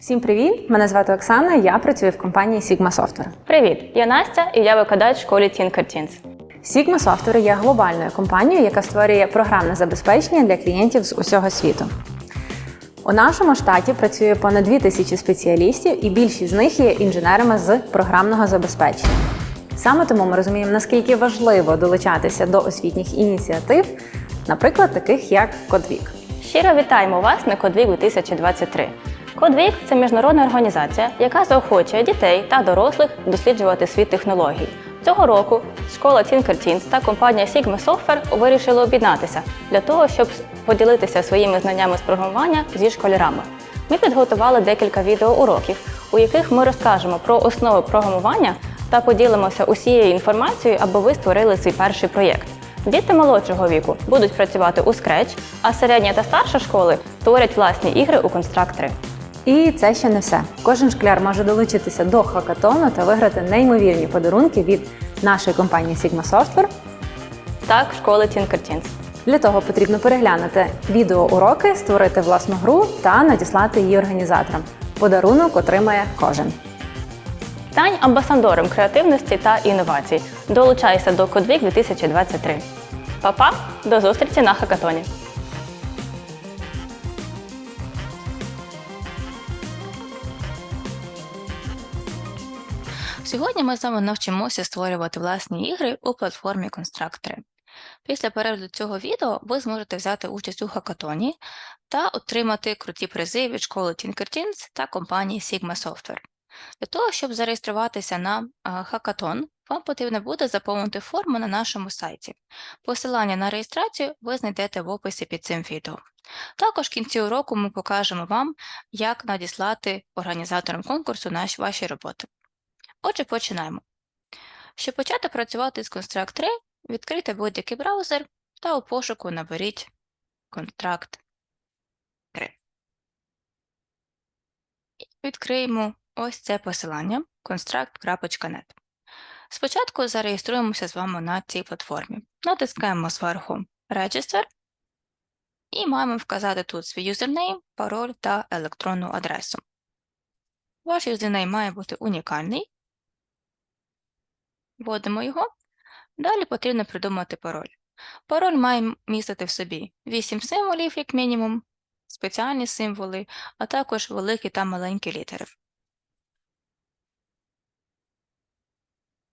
Всім привіт! Мене звати Оксана. Я працюю в компанії Sigma Software. Привіт, я Настя і я викладач в школі Tinkertins. Sigma Software є глобальною компанією, яка створює програмне забезпечення для клієнтів з усього світу. У нашому штаті працює понад 2000 спеціалістів, і більшість з них є інженерами з програмного забезпечення. Саме тому ми розуміємо, наскільки важливо долучатися до освітніх ініціатив, наприклад, таких як Кодвік. Щиро вітаємо вас на Кодвік 2023. Кодвік це міжнародна організація, яка заохочує дітей та дорослих досліджувати світ технологій. Цього року школа Tinkertins та компанія Sigma Software вирішили об'єднатися для того, щоб поділитися своїми знаннями з програмування зі школярами. Ми підготували декілька відеоуроків, у яких ми розкажемо про основи програмування та поділимося усією інформацією, аби ви створили свій перший проєкт. Діти молодшого віку будуть працювати у Scratch, а середня та старша школи створять власні ігри у 3. І це ще не все. Кожен шкляр може долучитися до хакатону та виграти неймовірні подарунки від нашої компанії Sigma Software. Так, школи Tinkertins. Для того потрібно переглянути відеоуроки, створити власну гру та надіслати її організаторам. Подарунок отримає кожен. Стань амбасадором креативності та інновацій. Долучайся до Кодвік 2023. Па-па, до зустрічі на хакатоні! Сьогодні ми з вами навчимося створювати власні ігри у платформі Construct 3. Після перегляду цього відео ви зможете взяти участь у хакатоні та отримати круті призи від школи Tinkertins та компанії Sigma Software. Для того, щоб зареєструватися на а, хакатон, вам потрібно буде заповнити форму на нашому сайті. Посилання на реєстрацію ви знайдете в описі під цим відео. Також в кінці уроку ми покажемо вам, як надіслати організаторам конкурсу наші ваші роботи. Отже, починаємо. Щоб почати працювати з Construct 3, відкрийте будь-який браузер та у пошуку наберіть Contract 3. І Відкриємо ось це посилання construct.net. Спочатку зареєструємося з вами на цій платформі. Натискаємо зверху Register і маємо вказати тут свій юзернейм, пароль та електронну адресу. Ваш юзернейм має бути унікальний. Вводимо його. Далі потрібно придумати пароль. Пароль має містити в собі 8 символів, як мінімум, спеціальні символи, а також великі та маленькі літери.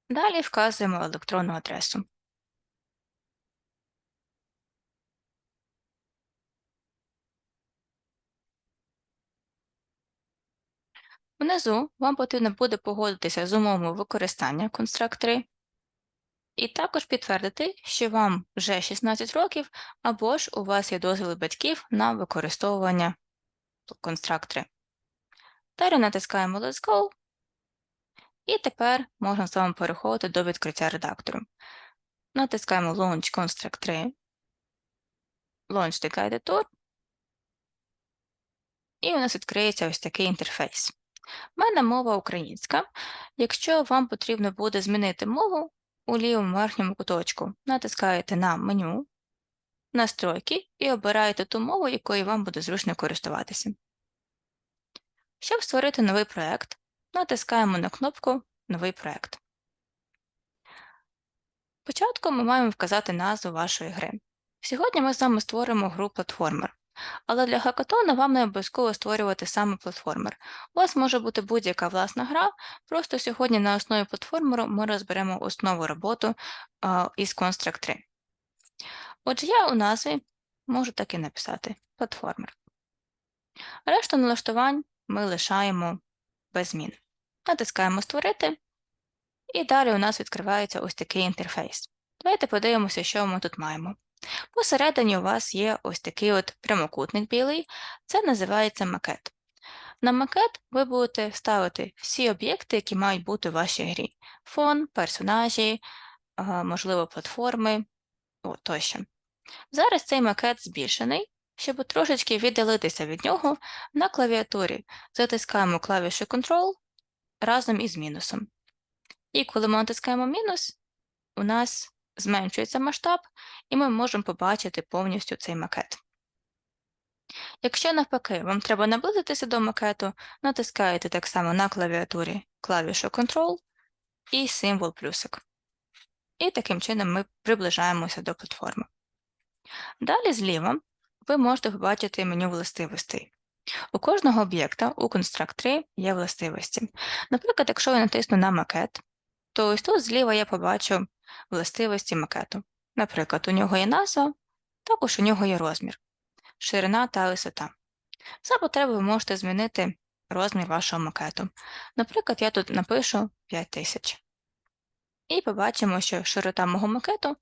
Далі вказуємо електронну адресу. Внизу вам потрібно буде погодитися з умовами використання Construct 3 і також підтвердити, що вам вже 16 років або ж у вас є дозвіл батьків на використовування Construct 3. Далі натискаємо Let's Go. І тепер можна з вами переходити до відкриття редактору. Натискаємо Launch Construct 3, Launch the Guided Tour. І у нас відкриється ось такий інтерфейс. У мене мова українська. Якщо вам потрібно буде змінити мову, у лівому верхньому куточку натискаєте на меню, настройки і обираєте ту мову, якою вам буде зручно користуватися. Щоб створити новий проєкт, натискаємо на кнопку Новий проєкт. Спочатку ми маємо вказати назву вашої гри. Сьогодні ми з вами створимо гру платформер. Але для хакатону вам не обов'язково створювати саме платформер. У вас може бути будь-яка власна гра, просто сьогодні на основі платформеру ми розберемо основу роботу із Construct 3. Отже, я у назві можу так і написати платформер. Решту налаштувань ми лишаємо без змін. Натискаємо Створити, і далі у нас відкривається ось такий інтерфейс. Давайте подивимося, що ми тут маємо. Посередині у вас є ось такий от прямокутник білий, це називається макет. На макет ви будете ставити всі об'єкти, які мають бути у вашій грі: фон, персонажі, можливо, платформи о, тощо. Зараз цей макет збільшений. Щоб трошечки віддалитися від нього, на клавіатурі затискаємо клавішу Ctrl разом із мінусом. І коли ми натискаємо мінус, у нас зменшується масштаб, і ми можемо побачити повністю цей макет. Якщо навпаки вам треба наблизитися до макету, натискаєте так само на клавіатурі клавішу Ctrl і символ плюсик. І таким чином ми приближаємося до платформи. Далі зліва ви можете побачити меню властивостей. У кожного об'єкта у Construct 3 є властивості. Наприклад, якщо я натисну на макет, то ось тут зліва я побачу властивості макету. Наприклад, у нього є назва, також у нього є розмір, ширина та висота. За потреби ви можете змінити розмір вашого макету. Наприклад, я тут напишу 5000. І побачимо, що широта мого макету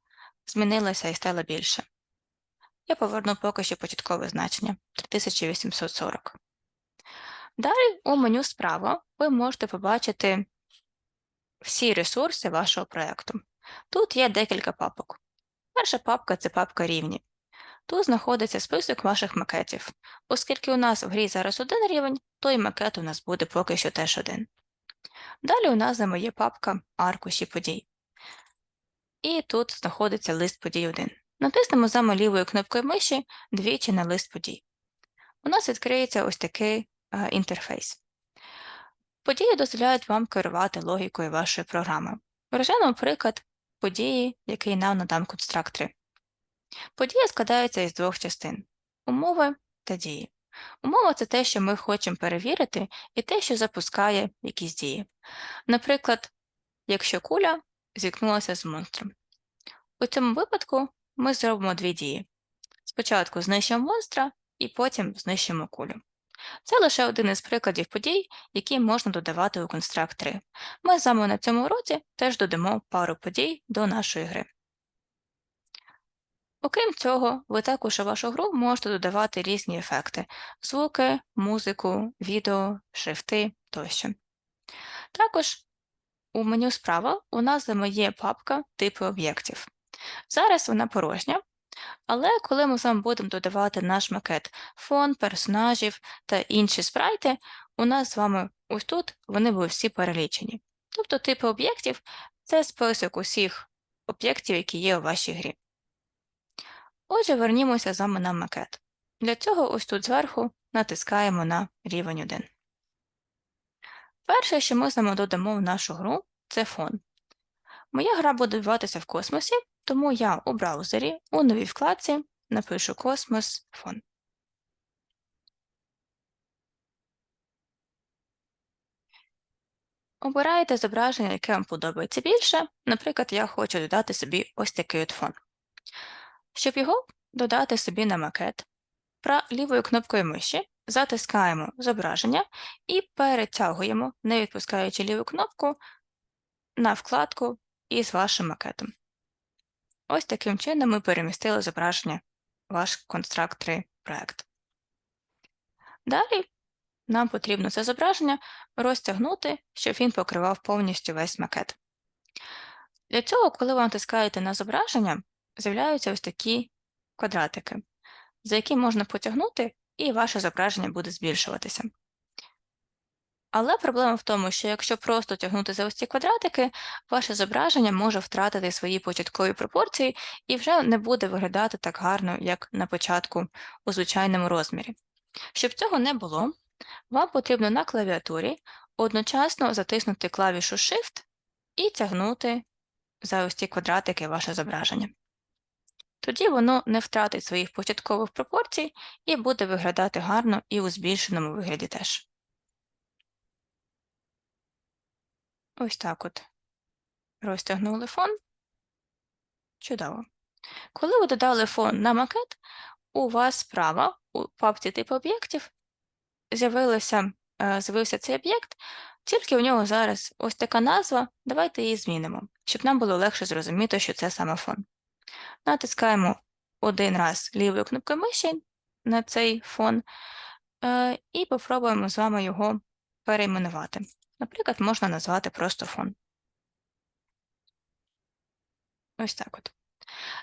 змінилася і стала більше. Я поверну поки що початкове значення 3840. Далі у меню справа ви можете побачити всі ресурси вашого проєкту. Тут є декілька папок. Перша папка це папка рівні. Тут знаходиться список ваших макетів. Оскільки у нас в грі зараз один рівень, то і макет у нас буде поки що теж один. Далі у нас є папка аркуші подій. І тут знаходиться лист подій 1. Натиснемо саме лівою кнопкою миші двічі на лист подій. У нас відкриється ось такий е, інтерфейс. Події дозволяють вам керувати логікою вашої програми. Розглянемо приклад події, який нам надам 3. Подія складається із двох частин умови та дії. Умова це те, що ми хочемо перевірити, і те, що запускає якісь дії. Наприклад, якщо куля зіткнулася з монстром. У цьому випадку ми зробимо дві дії. Спочатку знищимо монстра і потім знищимо кулю. Це лише один із прикладів подій, які можна додавати у Construct 3. Ми з вами на цьому уроці теж додамо пару подій до нашої гри. Окрім цього, ви також у вашу гру можете додавати різні ефекти звуки, музику, відео, шрифти тощо. Також у меню справа у нас є папка типи об'єктів. Зараз вона порожня, але коли ми з вами будемо додавати наш макет фон, персонажів та інші спрайти, у нас з вами ось тут вони були всі перелічені. Тобто типи об'єктів це список усіх об'єктів, які є у вашій грі. Отже, вернімося з вами на макет. Для цього ось тут зверху натискаємо на рівень 1. Перше, що ми з вами додамо в нашу гру, це фон. Моя гра буде відбуватися в космосі, тому я у браузері у новій вкладці напишу Космос фон. Обираєте зображення, яке вам подобається більше. Наприклад, я хочу додати собі ось такий от фон. Щоб його додати собі на макет, лівою кнопкою миші затискаємо зображення і перетягуємо, не відпускаючи ліву кнопку, на вкладку із вашим макетом. Ось таким чином ми перемістили зображення ваш 3 проект. Далі нам потрібно це зображення розтягнути, щоб він покривав повністю весь макет. Для цього, коли ви натискаєте на зображення, з'являються ось такі квадратики, за які можна потягнути, і ваше зображення буде збільшуватися. Але проблема в тому, що якщо просто тягнути за ось ці квадратики, ваше зображення може втратити свої початкові пропорції і вже не буде виглядати так гарно, як на початку у звичайному розмірі. Щоб цього не було, вам потрібно на клавіатурі одночасно затиснути клавішу Shift і тягнути за ось ці квадратики ваше зображення. Тоді воно не втратить своїх початкових пропорцій і буде виглядати гарно і у збільшеному вигляді теж. Ось так от. Розтягнули фон. Чудово. Коли ви додали фон на макет, у вас справа у папці типу об'єктів е, з'явився цей об'єкт, тільки у нього зараз ось така назва. Давайте її змінимо, щоб нам було легше зрозуміти, що це саме фон. Натискаємо один раз лівою кнопкою миші на цей фон е, і попробуємо з вами його перейменувати. Наприклад, можна назвати просто фон. Ось так от.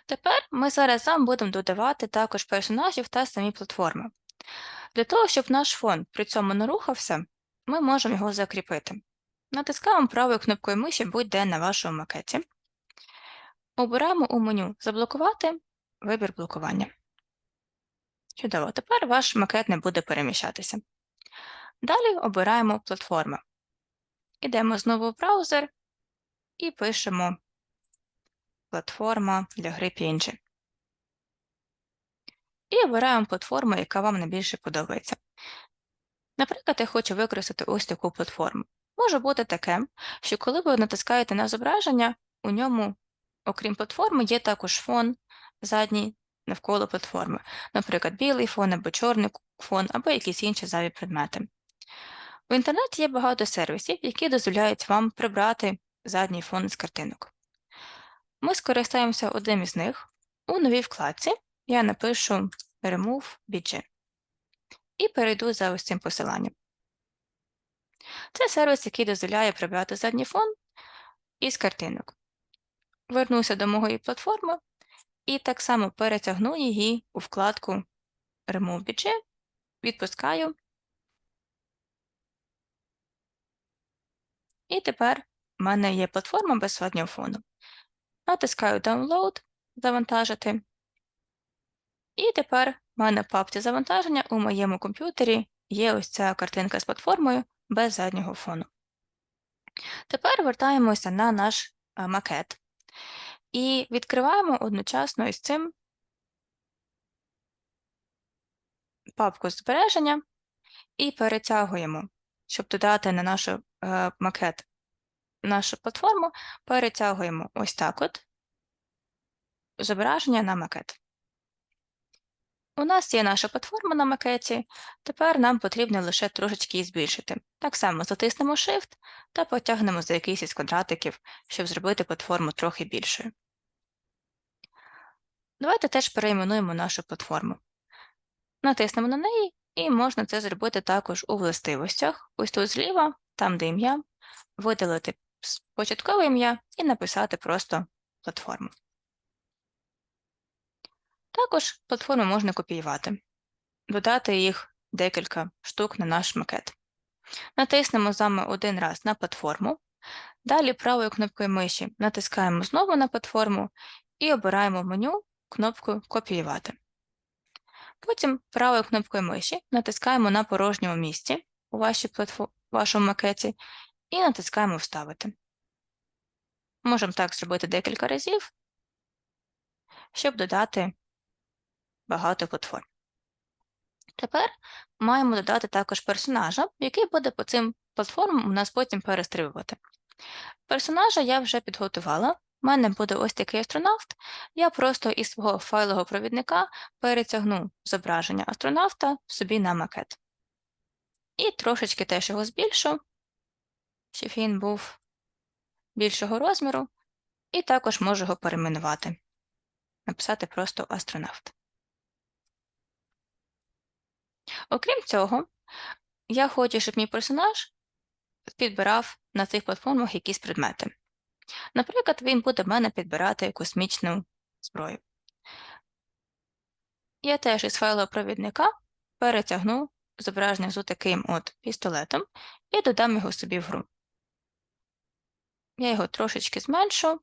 Тепер ми зараз сам будемо додавати також персонажів та самі платформи. Для того, щоб наш фон при цьому не рухався, ми можемо його закріпити. Натискаємо правою кнопкою миші будь-де на вашому макеті. Обираємо у меню Заблокувати вибір блокування. Чудово, тепер ваш макет не буде переміщатися. Далі обираємо платформи. Ідемо знову в браузер і пишемо платформа для гри PNG. І обираємо платформу, яка вам найбільше подобається. Наприклад, я хочу використати ось таку платформу. Може бути таке, що коли ви натискаєте на зображення, у ньому, окрім платформи, є також фон задній навколо платформи, наприклад, білий фон або чорний фон, або якісь інші зайві предмети. В інтернеті є багато сервісів, які дозволяють вам прибрати задній фон з картинок. Ми скористаємося одним із них. У новій вкладці я напишу Remove BG і перейду за ось цим посиланням. Це сервіс, який дозволяє прибрати задній фон із картинок. Вернуся до моєї платформи і так само перетягну її у вкладку Remove BG, відпускаю. І тепер в мене є платформа без заднього фону. Натискаю Download, завантажити. І тепер в мене в папці завантаження у моєму комп'ютері є ось ця картинка з платформою без заднього фону. Тепер вертаємося на наш макет і відкриваємо одночасно із цим папку збереження і перетягуємо, щоб додати на наш е, макет нашу платформу, перетягуємо ось так от зображення на макет. У нас є наша платформа на макеті, тепер нам потрібно лише трошечки її збільшити. Так само затиснемо Shift та потягнемо за якийсь із квадратиків, щоб зробити платформу трохи більшою. Давайте теж перейменуємо нашу платформу. Натиснемо на неї, і можна це зробити також у властивостях. Ось тут зліва, там де ім'я, видалити початкове ім'я і написати просто платформу. Також платформи можна копіювати, додати їх декілька штук на наш макет. Натиснемо з вами один раз на платформу, далі правою кнопкою миші натискаємо знову на платформу і обираємо в меню кнопку Копіювати. Потім правою кнопкою миші натискаємо на порожньому місці у вашій платфо... вашому макеті і натискаємо Вставити. Можемо так зробити декілька разів, щоб додати багато платформ. Тепер маємо додати також персонажа, який буде по цим платформам у нас потім перестрибувати. Персонажа я вже підготувала. У мене буде ось такий астронавт. Я просто із свого файлового провідника перетягну зображення астронавта собі на макет. І трошечки теж його збільшу, щоб він був більшого розміру, і також можу його перейменувати. Написати просто астронавт. Окрім цього, я хочу, щоб мій персонаж підбирав на цих платформах якісь предмети. Наприклад, він буде в мене підбирати космічну зброю. Я теж із файлу провідника перетягну зображення з таким от пістолетом і додам його собі в гру. Я його трошечки зменшу.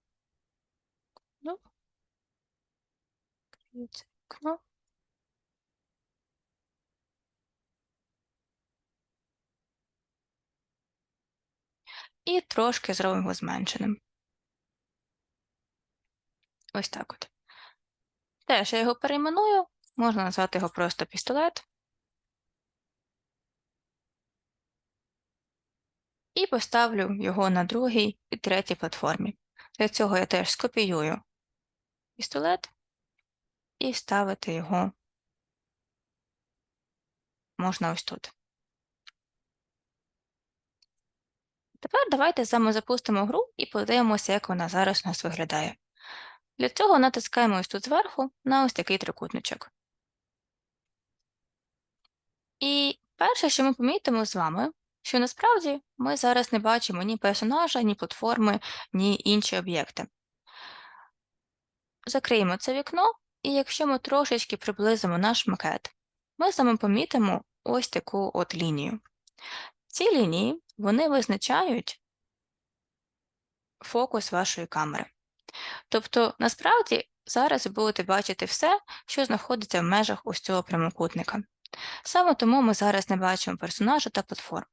Ну, вікно. І трошки зробимо зменшеним. Ось так от. Теж я його перейменую, можна назвати його просто пістолет. І поставлю його на другій і третій платформі. Для цього я теж скопіюю пістолет і вставити його можна ось тут. Тепер давайте запустимо гру і подивимося, як вона зараз у нас виглядає. Для цього натискаємо ось тут зверху на ось такий трикутничок. І перше, що ми помітимо з вами, що насправді ми зараз не бачимо ні персонажа, ні платформи, ні інші об'єкти. Закриємо це вікно, і якщо ми трошечки приблизимо наш макет, ми саме помітимо ось таку от лінію. Ці лінії вони визначають фокус вашої камери. Тобто, насправді, зараз ви будете бачити все, що знаходиться в межах ось цього прямокутника. Саме тому ми зараз не бачимо персонажа та платформ.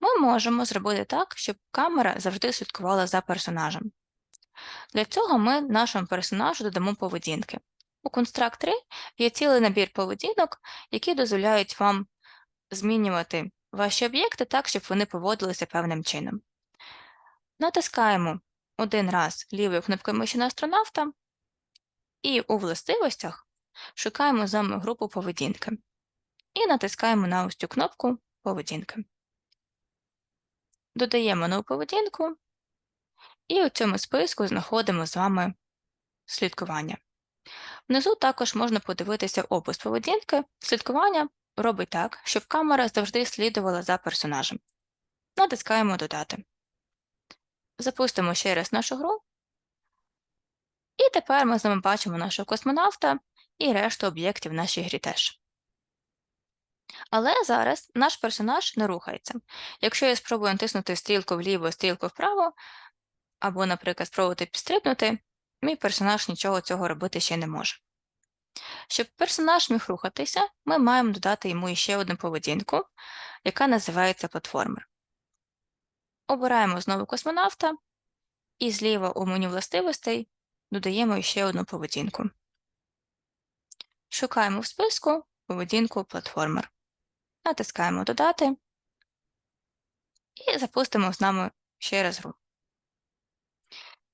Ми можемо зробити так, щоб камера завжди слідкувала за персонажем. Для цього ми нашому персонажу додамо поведінки. У Construct 3 є цілий набір поведінок, які дозволяють вам змінювати ваші об'єкти так, щоб вони поводилися певним чином. Натискаємо один раз лівою кнопкою миші на астронавта, і у властивостях шукаємо з вами групу поведінки. І натискаємо на ось цю кнопку поведінки. Додаємо нову поведінку, і у цьому списку знаходимо з вами слідкування. Внизу також можна подивитися опис поведінки. Слідкування робить так, щоб камера завжди слідувала за персонажем. Натискаємо Додати. Запустимо ще раз нашу гру. І тепер ми з вами бачимо нашого космонавта і решту об'єктів в нашій грі теж. Але зараз наш персонаж не рухається. Якщо я спробую натиснути стрілку вліво, стрілку вправо, або, наприклад, спробувати підстрибнути, мій персонаж нічого цього робити ще не може. Щоб персонаж міг рухатися, ми маємо додати йому ще одну поведінку, яка називається платформер. Обираємо знову космонавта, і зліва у меню властивостей додаємо ще одну поведінку. Шукаємо в списку поведінку платформер. Натискаємо Додати і запустимо з нами ще раз гру.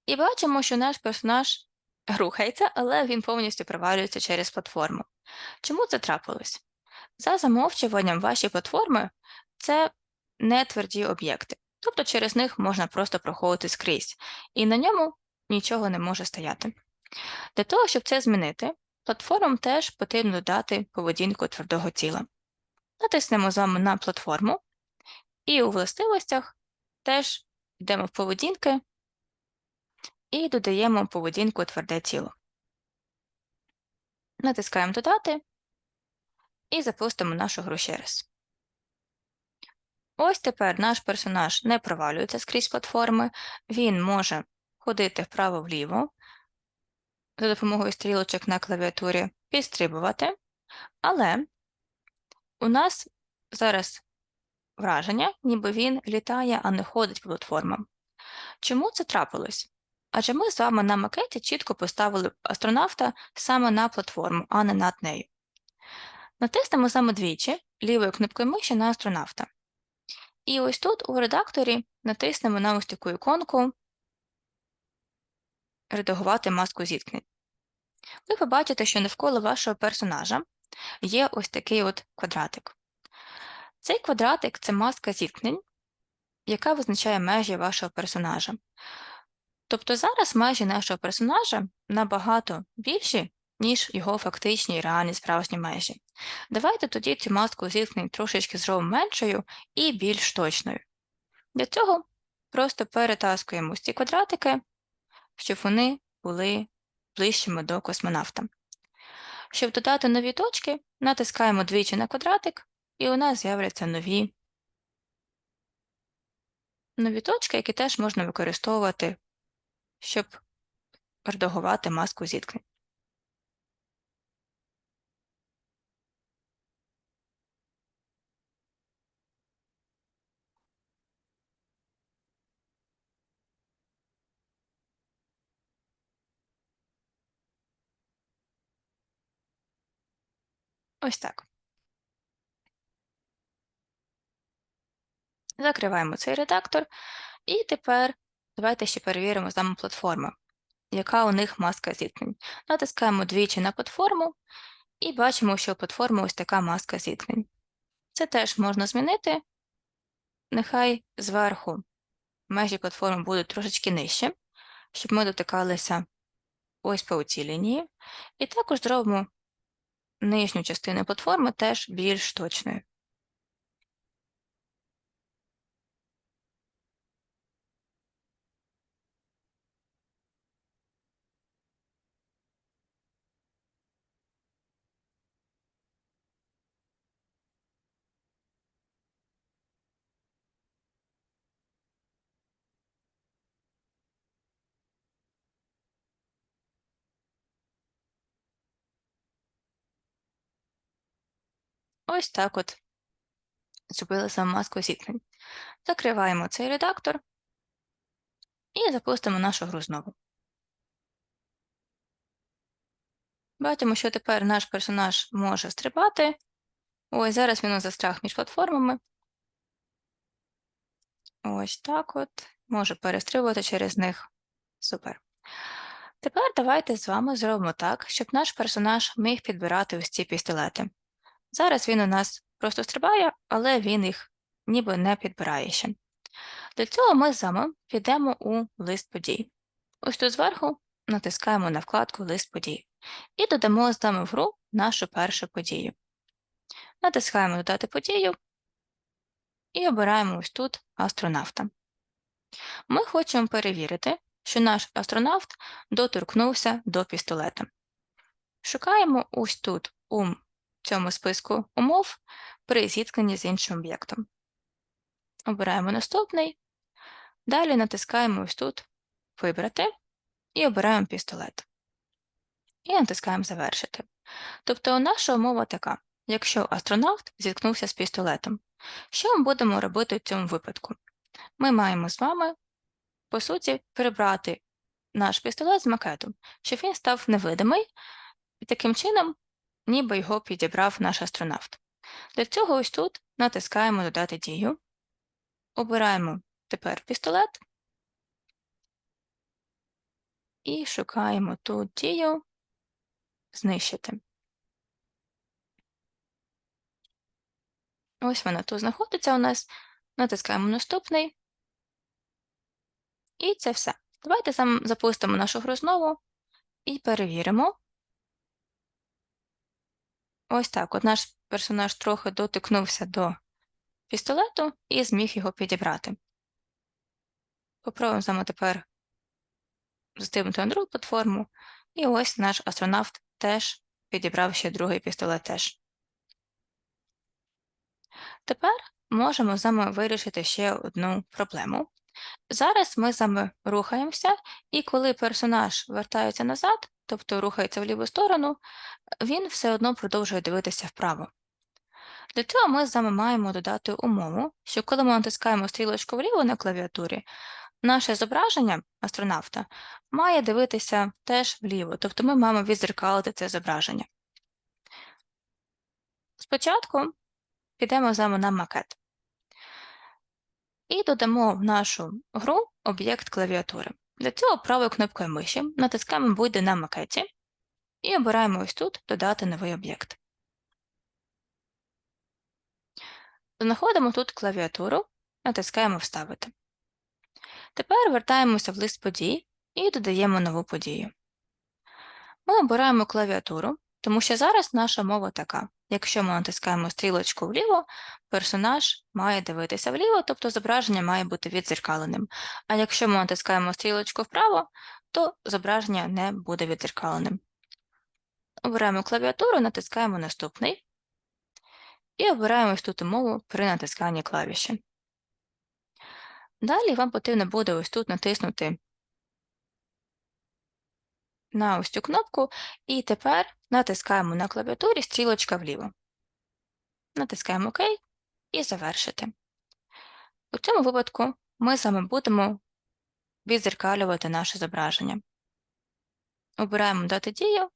І бачимо, що наш персонаж рухається, але він повністю провалюється через платформу. Чому це трапилось? За замовчуванням ваші платформи це не тверді об'єкти, тобто через них можна просто проходити скрізь, і на ньому нічого не може стояти. Для того, щоб це змінити, платформам теж потрібно додати поведінку твердого тіла. Натиснемо з вами на платформу, і у властивостях теж йдемо в поведінки і додаємо поведінку тверде тіло. Натискаємо Додати і запустимо нашу гру ще раз. Ось тепер наш персонаж не провалюється скрізь платформи, він може ходити вправо-вліво за допомогою стрілочок на клавіатурі, підстрибувати, але у нас зараз враження, ніби він літає, а не ходить по платформам. Чому це трапилось? Адже ми з вами на макеті чітко поставили астронавта саме на платформу, а не над нею. Натиснемо саме двічі лівою кнопкою миші на астронавта. І ось тут у редакторі натиснемо на ось таку іконку Редагувати маску зіткнень. Ви побачите, що навколо вашого персонажа є ось такий от квадратик. Цей квадратик це маска зіткнень, яка визначає межі вашого персонажа. Тобто зараз межі нашого персонажа набагато більші, ніж його фактичні і реальні справжні межі. Давайте тоді цю маску зіткнень трошечки зробимо меншою і більш точною. Для цього просто перетаскуємо ці квадратики, щоб вони були ближчими до космонавта. Щоб додати нові точки, натискаємо двічі на квадратик, і у нас з'являться нові нові точки, які теж можна використовувати, щоб редагувати маску зіткнень. Ось так. Закриваємо цей редактор. І тепер давайте ще перевіримо з нами платформу, яка у них маска зіткнень. Натискаємо двічі на платформу і бачимо, що у платформи ось така маска зіткнень. Це теж можна змінити. Нехай зверху межі платформи будуть трошечки нижче, щоб ми дотикалися ось по цій лінії. І також зробимо нижню частину платформи теж більш точною. Ось так от зробили маску зіткнень. Закриваємо цей редактор і запустимо нашу гру знову. Бачимо, що тепер наш персонаж може стрибати. Ось зараз він застряг між платформами. Ось так от. Може перестрибувати через них. Супер. Тепер давайте з вами зробимо так, щоб наш персонаж міг підбирати ось ці пістолети. Зараз він у нас просто стрибає, але він їх ніби не підбирає ще. Для цього ми з вами підемо у лист подій. Ось тут зверху натискаємо на вкладку Лист подій і додамо з нами в гру нашу першу подію. Натискаємо Додати подію і обираємо ось тут астронавта. Ми хочемо перевірити, що наш астронавт доторкнувся до пістолета. Шукаємо ось тут у цьому списку умов при зіткненні з іншим об'єктом. Обираємо наступний. Далі натискаємо ось тут Вибрати і обираємо пістолет. І натискаємо Завершити. Тобто наша умова така: якщо астронавт зіткнувся з пістолетом, що ми будемо робити в цьому випадку? Ми маємо з вами, по суті, прибрати наш пістолет з макету, щоб він став невидимий, і таким чином, ніби його підібрав наш астронавт. Для цього ось тут натискаємо Додати дію, обираємо тепер пістолет і шукаємо ту дію знищити. Ось вона тут знаходиться у нас. Натискаємо наступний. І це все. Давайте запустимо нашу гру знову і перевіримо. Ось так. От наш персонаж трохи дотикнувся до пістолету і зміг його підібрати. Попробуємо саме тепер застигнути другу платформу. І ось наш астронавт теж підібрав ще другий пістолет теж. Тепер можемо з вами вирішити ще одну проблему. Зараз ми з вами рухаємося, і коли персонаж вертається назад, тобто рухається в ліву сторону, він все одно продовжує дивитися вправо. Для цього ми з вами маємо додати умову, що коли ми натискаємо стрілочку вліво на клавіатурі, наше зображення астронавта має дивитися теж вліво, тобто ми маємо відзеркалити це зображення. Спочатку підемо з вами на макет і додамо в нашу гру об'єкт клавіатури. Для цього правою кнопкою миші натискаємо будь-де на макеті і обираємо ось тут Додати новий об'єкт. Знаходимо тут клавіатуру, натискаємо Вставити. Тепер вертаємося в лист подій і додаємо нову подію. Ми обираємо клавіатуру, тому що зараз наша мова така. Якщо ми натискаємо стрілочку вліво, персонаж має дивитися вліво, тобто зображення має бути відзеркаленим. А якщо ми натискаємо стрілочку вправо, то зображення не буде відзеркаленим. Обираємо клавіатуру, натискаємо наступний і обираємо ось тут умову при натисканні клавіші. Далі вам потрібно буде ось тут натиснути на ось цю кнопку, і тепер натискаємо на клавіатурі стрілочка вліво. Натискаємо ОК і завершити. У цьому випадку ми з вами будемо відзеркалювати наше зображення. Обираємо дати дію,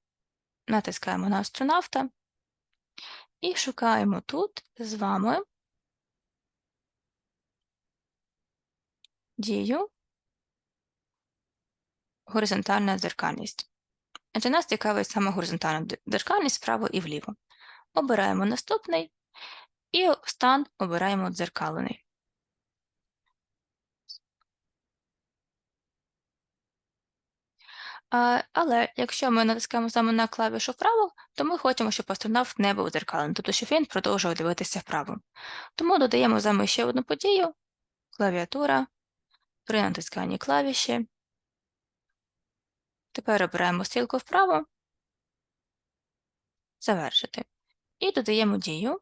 натискаємо на астронавта і шукаємо тут з вами дію горизонтальна дзеркальність. Адже нас цікавить саме горизонтальна дзеркальність вправо і вліво. Обираємо наступний і стан обираємо дзеркалений. Але якщо ми натискаємо саме на клавішу вправо, то ми хочемо, щоб астронавт не був дзеркалений, тобто щоб він продовжував дивитися вправо. Тому додаємо вами ще одну подію, клавіатура, при натисканні клавіші. Тепер обираємо стрілку вправо, завершити. І додаємо дію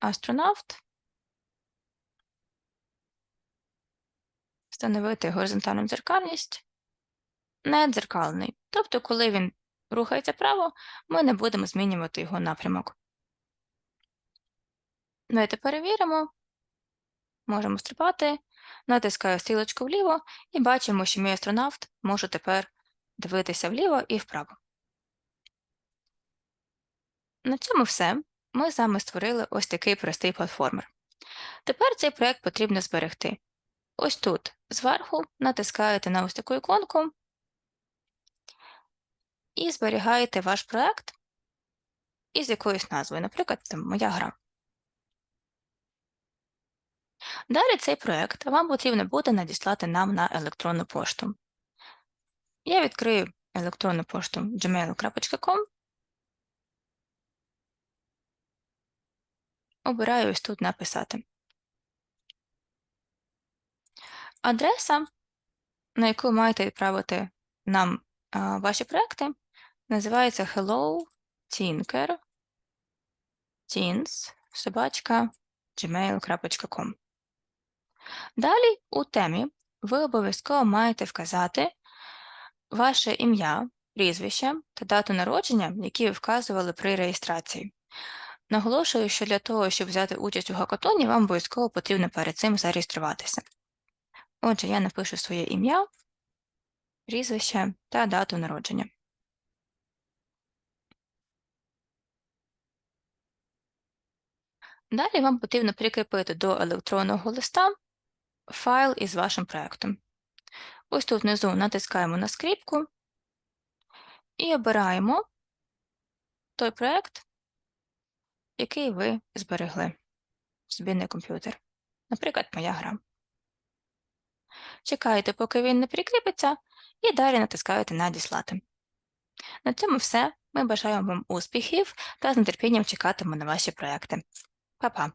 астронавт, встановити горизонтальну дзеркальність, не дзеркальний. Тобто, коли він рухається вправо, ми не будемо змінювати його напрямок. Давайте перевіримо. Можемо стрибати. Натискаю стрілочку вліво і бачимо, що мій астронавт може тепер дивитися вліво і вправо. На цьому все. Ми з вами створили ось такий простий платформер. Тепер цей проект потрібно зберегти. Ось тут зверху натискаєте на ось таку іконку і зберігаєте ваш проект із якоюсь назвою, наприклад, там, моя гра. Далі цей проект вам потрібно буде надіслати нам на електронну пошту. Я відкрию електронну пошту gmail.com. Обираю ось тут написати. Адреса, на яку маєте відправити нам а, ваші проекти, називається Hello Tinker Teens собачка gmail.com. Далі у темі ви обов'язково маєте вказати ваше ім'я, прізвище та дату народження, які ви вказували при реєстрації. Наголошую, що для того, щоб взяти участь у гакатоні, вам обов'язково потрібно перед цим зареєструватися. Отже, я напишу своє ім'я, прізвище та дату народження. Далі вам потрібно прикріпити до електронного листа файл із вашим проектом. Ось тут внизу натискаємо на скріпку і обираємо той проект, який ви зберегли собі на комп'ютер. Наприклад, моя гра. Чекаєте, поки він не прикріпиться, і далі натискаєте Надіслати. На цьому все. Ми бажаємо вам успіхів та з нетерпінням чекатимемо на ваші проекти. Па-па!